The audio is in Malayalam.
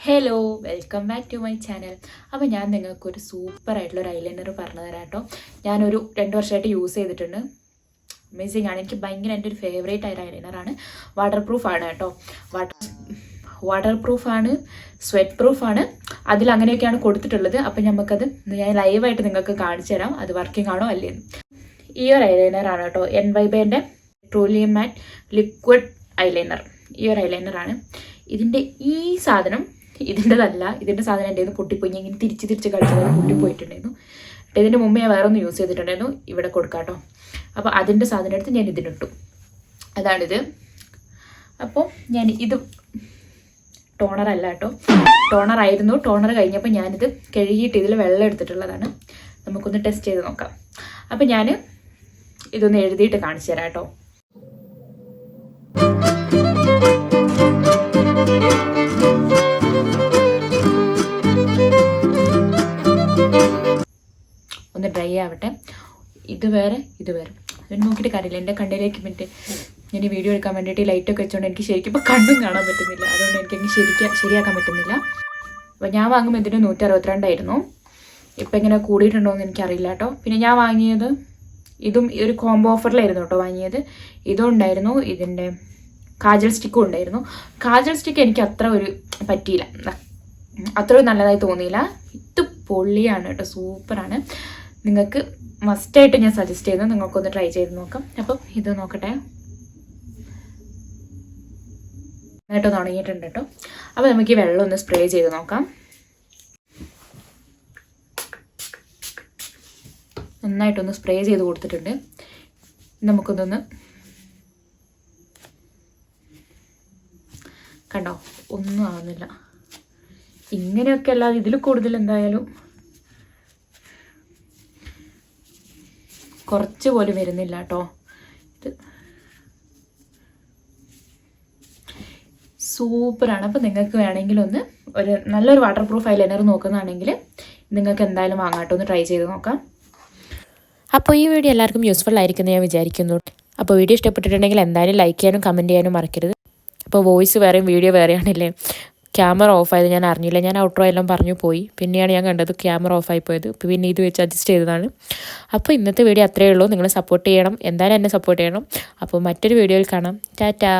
Hello welcome back to my channel അപ്പോൾ ഞാൻ നിങ്ങൾക്കൊരു സൂപ്പർ ആയിട്ടുള്ള ഒരു ഐലൈനർ പറഞ്ഞു തരാം കേട്ടോ. ഞാനൊരു രണ്ട് വർഷമായിട്ട് യൂസ് ചെയ്തിട്ടുണ്ട്. അമേസിംഗ് ആണ്. എനിക്ക് ഭയങ്കര എന്റെ ഒരു ഫേവറേറ്റ് ആയ ഐലൈനറാണ് വാട്ടർ പ്രൂഫ് ആണ് കേട്ടോ. വാട്ടർ വാട്ടർ പ്രൂഫാണ് സ്വെറ്റ് പ്രൂഫാണ് അതിൽ അങ്ങനെയൊക്കെയാണ് കൊടുത്തിട്ടുള്ളത്. അപ്പം നമുക്കത് ഞാൻ ലൈവായിട്ട് നിങ്ങൾക്ക് കാണിച്ചു തരാം. അത് വർക്കിംഗ് ആണോ അല്ലേന്ന് ഈ ഒരു ഐലൈനറാണ് കേട്ടോ. എൻ വൈബേന്റെ പെട്രോളിയം മാറ്റ് ലിക്വിഡ് ഐലൈനർ ഈ ഒരു ഐലൈനറാണ് ഇതിന്റെ ഈ സാധനം ഇതിന്റെതല്ല ഇതിന്റെ സാധനം എന്റെ പൊട്ടിപ്പോയി. ഇങ്ങനെ തിരിച്ച് തിരിച്ച് കളിച്ചത് പൊട്ടിപ്പോയിട്ടുണ്ടായിരുന്നു. ഇതിന്റെ മുമ്പ് ഞാൻ വേറെ ഒന്ന് യൂസ് ചെയ്തിട്ടുണ്ടായിരുന്നു. ഇവിടെ കൊടുക്കാം കേട്ടോ അപ്പോൾ അതിന്റെ സാധനം എടുത്ത് ഞാൻ ഇതിനിട്ടു. അതാണിത്. അപ്പോൾ ഞാൻ ഇത് ടോണർ അല്ല കേട്ടോ ടോണർ ആയിരുന്നു. ടോണർ കഴിഞ്ഞപ്പോൾ ഞാനിത് കഴുകിയിട്ട് ഇതിൽ വെള്ളം എടുത്തിട്ടുള്ളതാണ്. നമുക്കൊന്ന് ടെസ്റ്റ് ചെയ്ത് നോക്കാം. അപ്പോൾ ഞാൻ ഇതൊന്ന് എഴുതിയിട്ട് കാണിച്ചു തരാം കേട്ടോ ഡ്രൈ ആവട്ടെ ഇത് വേറെ ഇത് വേറെ. അതിന് നോക്കിയിട്ട് കാര്യമില്ല. എന്റെ കണ്ണിലേക്ക് മറ്റേ ഞാൻ ഈ വീഡിയോ എടുക്കാൻ വേണ്ടിയിട്ട് ലൈറ്റൊക്കെ വെച്ചുകൊണ്ട് എനിക്ക് ശരിക്കും ഇപ്പോൾ കണ്ണും കാണാൻ പറ്റുന്നില്ല. അതുകൊണ്ട് എനിക്ക് ശരിക്കും ശരിയാക്കാൻ പറ്റുന്നില്ല. അപ്പോൾ ഞാൻ വാങ്ങുമ്പോൾ ഇതിന് നൂറ്റി അറുപത്തിരണ്ടായിരുന്നു ഇപ്പം ഇങ്ങനെ കൂടിയിട്ടുണ്ടോ എന്ന് എനിക്കറിയില്ല കേട്ടോ. പിന്നെ ഞാൻ വാങ്ങിയത് ഇതും ഒരു കോംബോ ഓഫറിലായിരുന്നു കേട്ടോ വാങ്ങിയത്. ഇതും ഉണ്ടായിരുന്നു ഇതിന്റെ കാജൽ സ്റ്റിക്കും ഉണ്ടായിരുന്നു. കാജൽ സ്റ്റിക്ക് എനിക്ക് അത്ര ഒരു പറ്റിയില്ല. അത്ര നല്ലതായി തോന്നിയില്ല. ഇത് പൊള്ളിയാണ് കേട്ടോ. സൂപ്പറാണ്. നിങ്ങൾക്ക് മസ്റ്റായിട്ട് ഞാൻ സജസ്റ്റ് ചെയ്യുന്നു നിങ്ങൾക്കൊന്ന് ട്രൈ ചെയ്ത് നോക്കാം. അപ്പം ഇത് നോക്കട്ടെ. നന്നായിട്ട് തുടങ്ങിയിട്ടുണ്ട് കേട്ടോ. അപ്പോൾ നമുക്ക് ഈ വെള്ളം ഒന്ന് സ്പ്രേ ചെയ്ത് നോക്കാം. നന്നായിട്ടൊന്ന് സ്പ്രേ ചെയ്ത് കൊടുത്തിട്ടുണ്ട്. നമുക്കൊന്നൊന്ന് കണ്ടോ? ഒന്നും ആവുന്നില്ല. ഇങ്ങനെയൊക്കെ അല്ലാതെ ഇതിൽ കൂടുതൽ എന്തായാലും കുറച്ച് പോലും വരുന്നില്ല കേട്ടോ. സൂപ്പറാണ്. അപ്പോൾ നിങ്ങൾക്ക് വേണമെങ്കിൽ ഒന്ന് ഒരു നല്ലൊരു വാട്ടർ പ്രൂഫ് ഐലൈനർ നോക്കുന്നതാണെങ്കിൽ നിങ്ങൾക്ക് എന്തായാലും വാങ്ങാം കേട്ടോ. ഒന്ന് ട്രൈ ചെയ്ത് നോക്കാം. അപ്പോൾ ഈ വീഡിയോ എല്ലാവർക്കും യൂസ്ഫുൾ ആയിരിക്കുമെന്ന് ഞാൻ വിചാരിക്കുന്നു. അപ്പോൾ വീഡിയോ ഇഷ്ടപ്പെട്ടിട്ടുണ്ടെങ്കിൽ എന്തായാലും ലൈക്ക് ചെയ്യാനും കമന്റ് ചെയ്യാനും മറക്കരുത്. അപ്പോൾ വോയിസ് വേറെയും വീഡിയോ വേറെയാണല്ലേ ക്യാമറ ഓഫായത് ഞാൻ അറിഞ്ഞില്ല. ഞാൻ ഔട്ട്രോ എല്ലാം പറഞ്ഞു പോയി. പിന്നെയാണ് ഞാൻ കണ്ടത് ക്യാമറ ഓഫായി പോയത്. പിന്നെ ഇത് വെച്ച് അഡ്ജസ്റ്റ് ചെയ്തതാണ്. അപ്പോൾ ഇന്നത്തെ വീഡിയോ അത്രയേ ഉള്ളൂ. നിങ്ങൾ സപ്പോർട്ട് ചെയ്യണം. എന്തായാലും എന്നെ സപ്പോർട്ട് ചെയ്യണം. അപ്പോൾ മറ്റൊരു വീഡിയോയിൽ കാണാം. ടാറ്റാ.